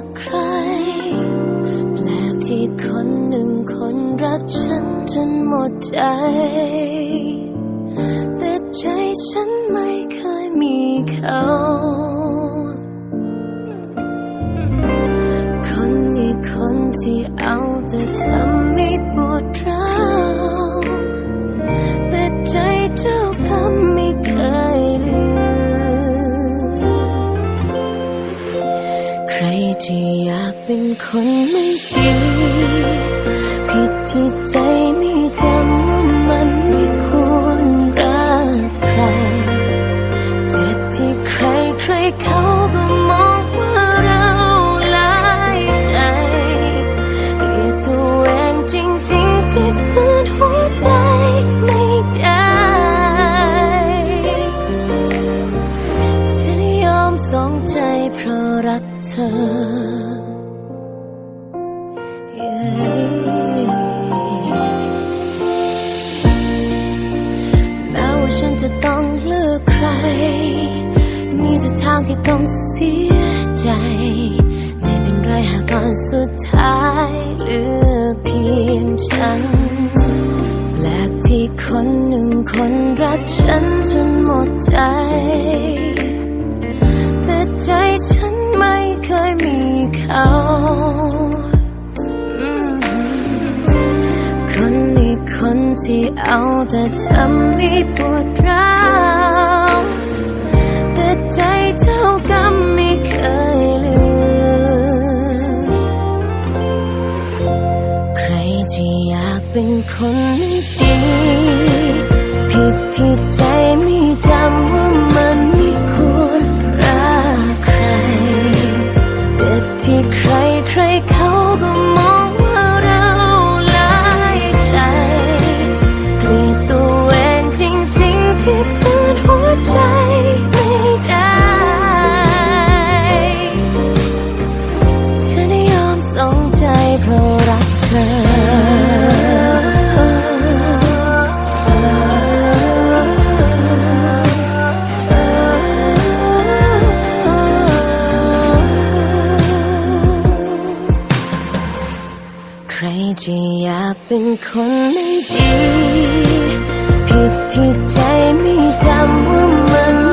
ก หมดใจ แต่ใจฉันไม่เคยมีเขาคนนี้คนที่เอาแต่ทำให้ปวดร้าวแต่ใจเจ้ากรรมไม่เคยลืมใครจะอยากเป็นคนไม่ดี รักเธอ แม้ว่าฉันจะต้องเลือกใคร มีแต่ทางที่ต้องเสียใจ ไม่เป็นไรหากตอนสุดท้ายเหลือเพียงฉันแปลกที่คนหนึ่งคนรักฉันจนหมดใจ เขา คนนี้คนที่เอาแต่ทำให้ปวดร้าวแต่ใจเจ้ากรรมไม่เคยลืม ใครจะอยากเป็นคนไม่ดี ผิดที่ใจไม่จำว่า รจะอยากเป็นคนไม่ดี ผิดที่ใจไม่จำว่ามัน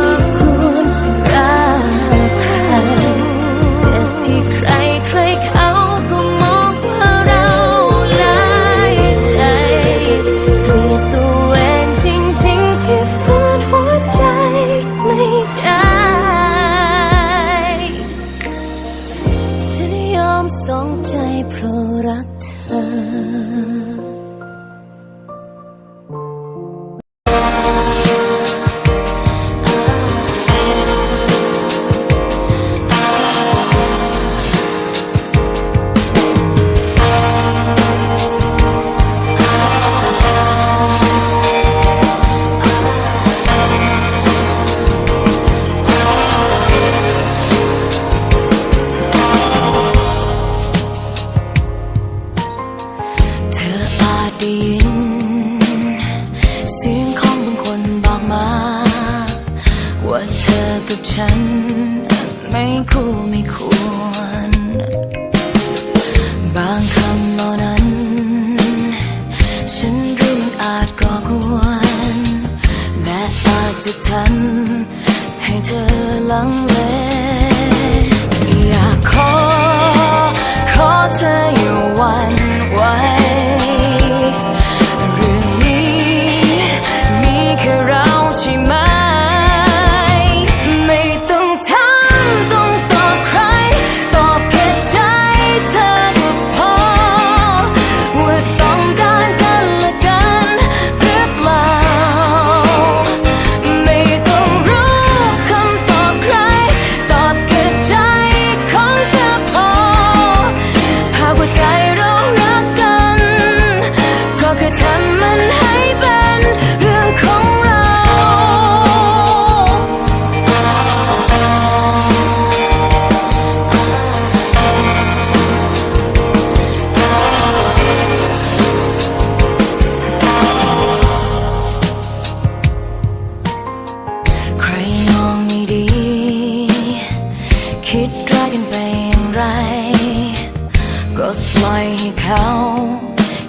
ให้เขา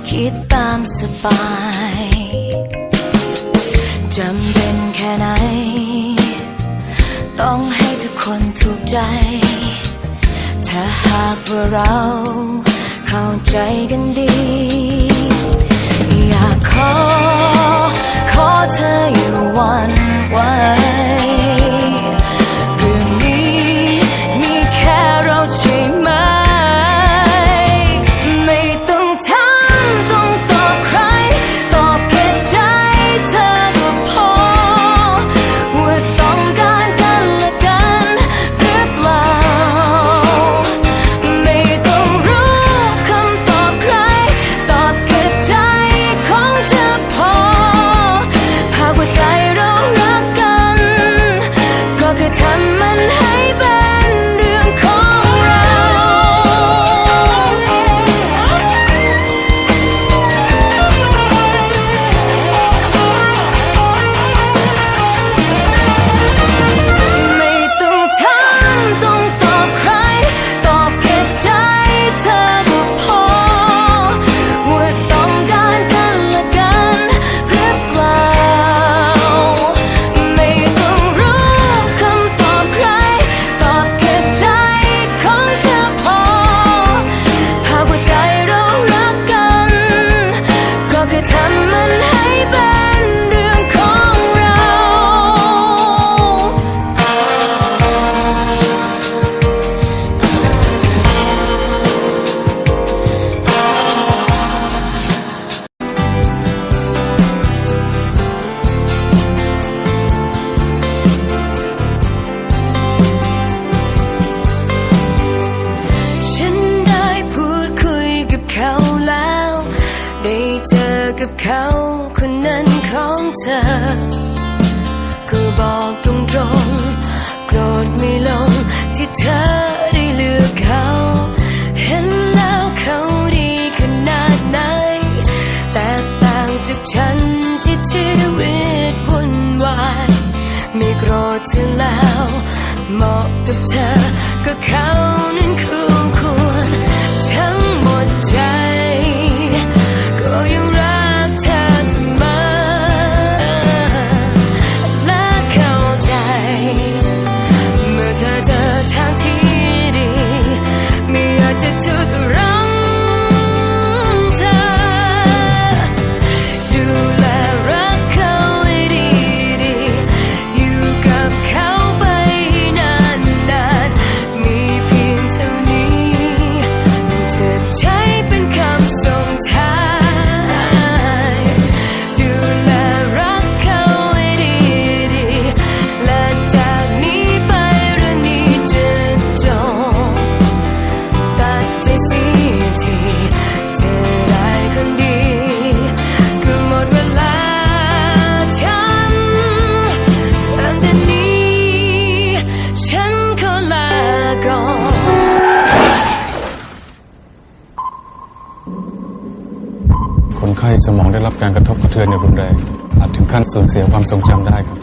คิดตามสบายจำเป็นแค่ไหน ต้องให้ทุกคนถูกใจ ถ้าหากว่าเราเข้าใจกันดี อยากขอ ขอเธออยู่วันไว เธอแล้วเหมาะกับเธอก็เขานั้นคู่ควรทั้งหมดใจ ก็ยังรักเธอเสมอและเข้าใจ เมื่อเธอเจอทางที่ดี ไม่อยากจะทุดร้ ได้รับการกระทบกระเทือนอย่างรุนแรงอาจถึงขั้นสูญเสียความทรงจำได้ครับ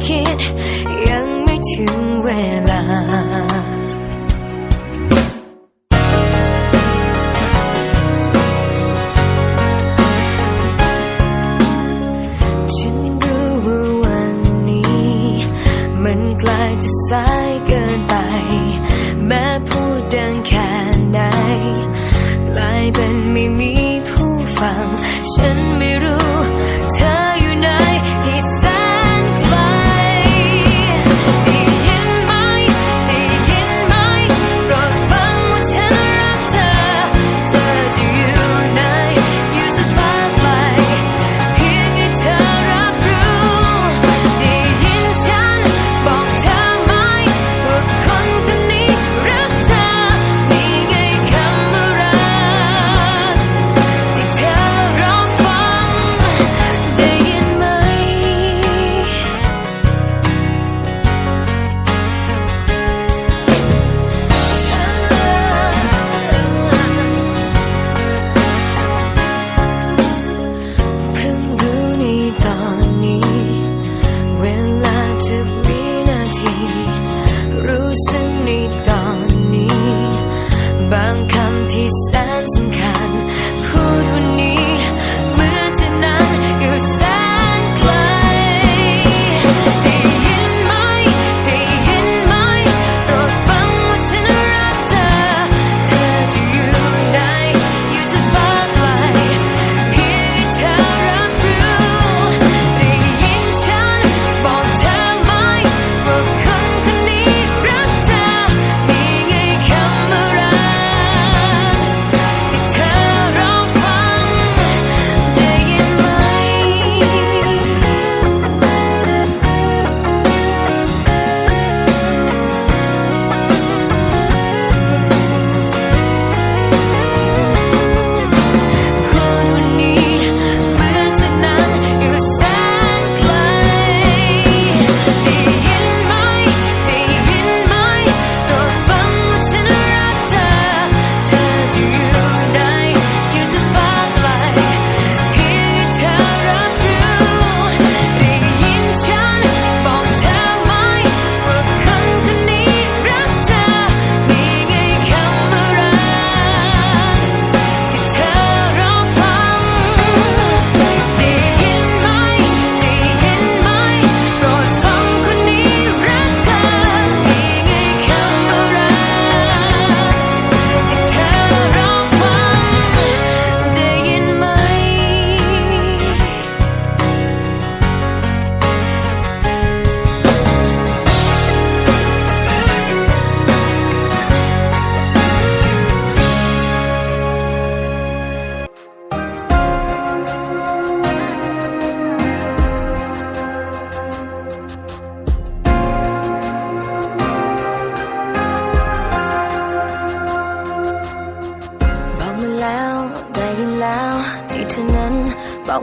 key.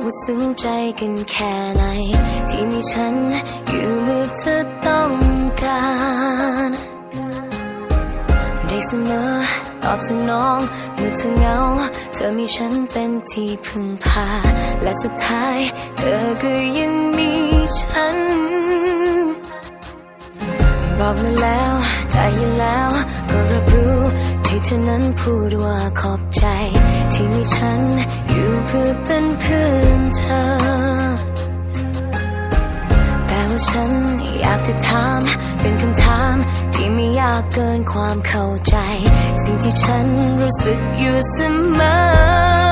ว่าซึ้งใจกันแค่ไหน ที่มีฉันอยู่เมื่อเธอต้องการ ได้เสมอตอบสนองเมื่อเธอเหงา เธอมีฉันเป็นที่พึ่งพา และสุดท้าย เธอก็ยังมีฉัน บอกมาแล้ว ได้ยินแล้ว ก็รับรู้ ที่เธอนั้นพูดว่าขอบใจ ที่มีฉันอยู่เพื่อเป็นเพื่อนเธอ แต่ว่าฉันอยากจะถาม เป็นคำถามที่ไม่ยากเกินความเข้าใจ สิ่งที่ฉันรู้สึกอยู่เสมอ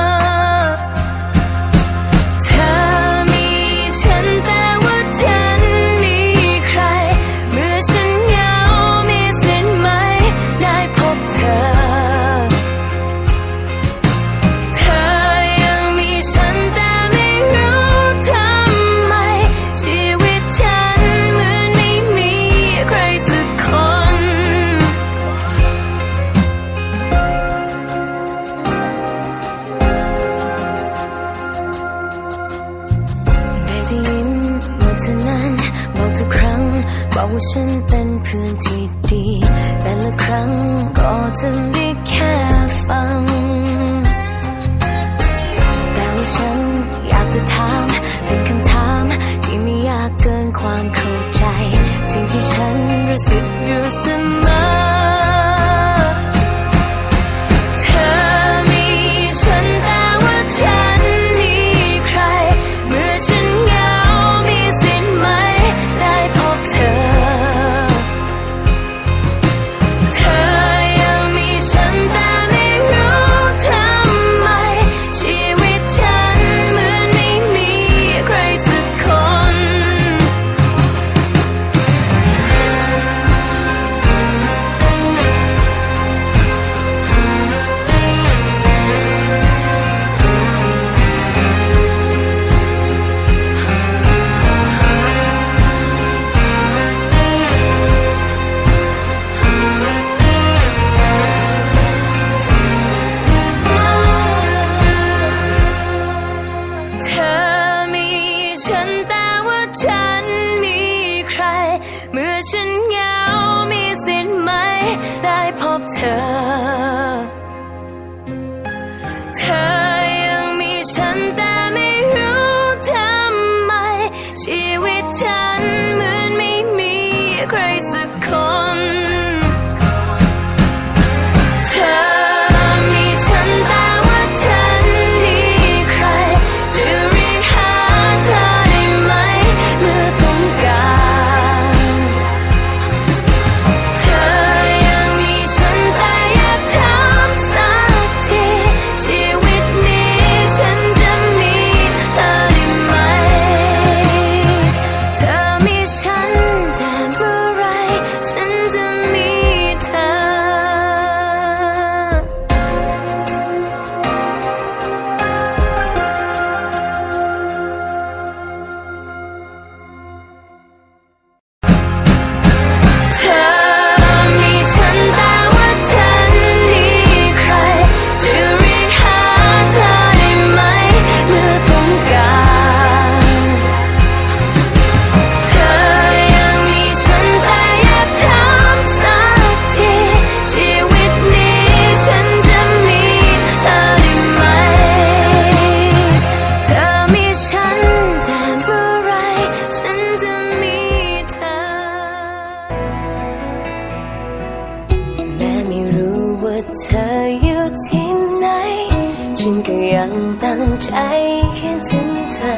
ถึงเธอ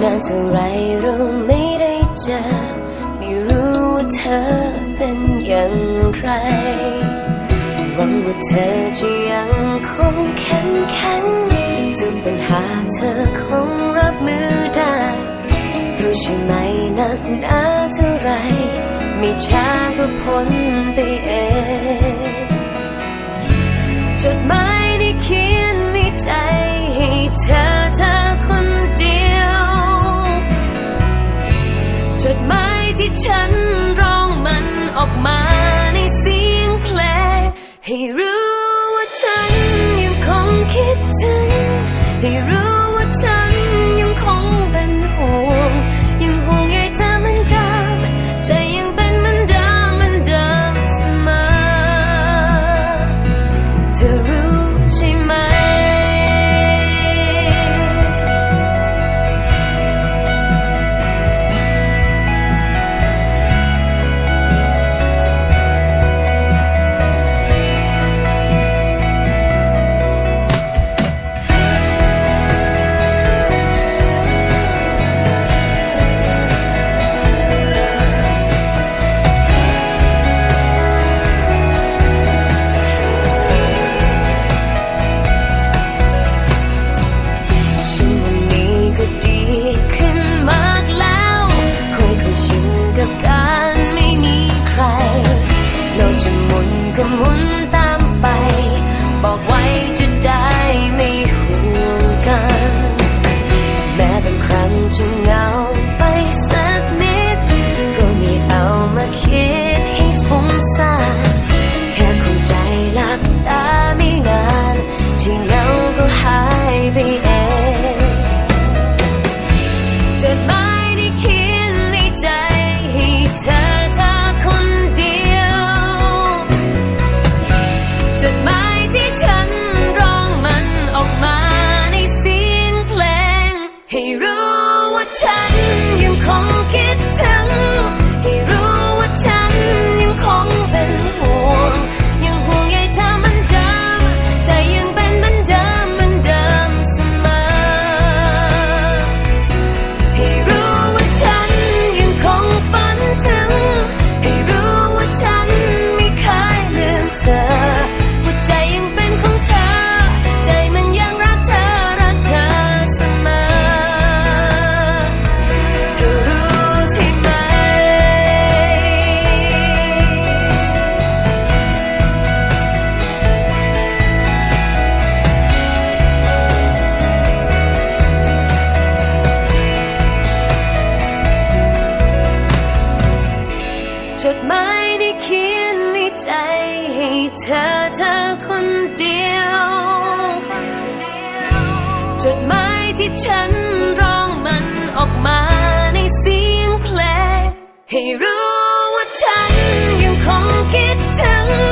นานเท่าไรเราไม่ได้เจอ ไม่รู้ว่าเธอเป็นอย่างไรหวังว่าเธอจะยังคงแข็งแข็งทุกปัญหาเธอคงรับมือได้รู้ใช่ไหมนักหนาเท่าไรไม่ช้าก็พ้นไปเองจดหมายที่เขียนในใจให้เธอ ดหมาที่ฉันร้องมันออกมาในเสียงเพลงให้รู้ว่าฉันยังคงคิดถึง ให้รู้ว่าฉัน เธอเธอคนเดียวจดหมายที่ฉันร้องมันออกมาในเสียงเพลงให้รู้ว่าฉันยังคงคิดถึง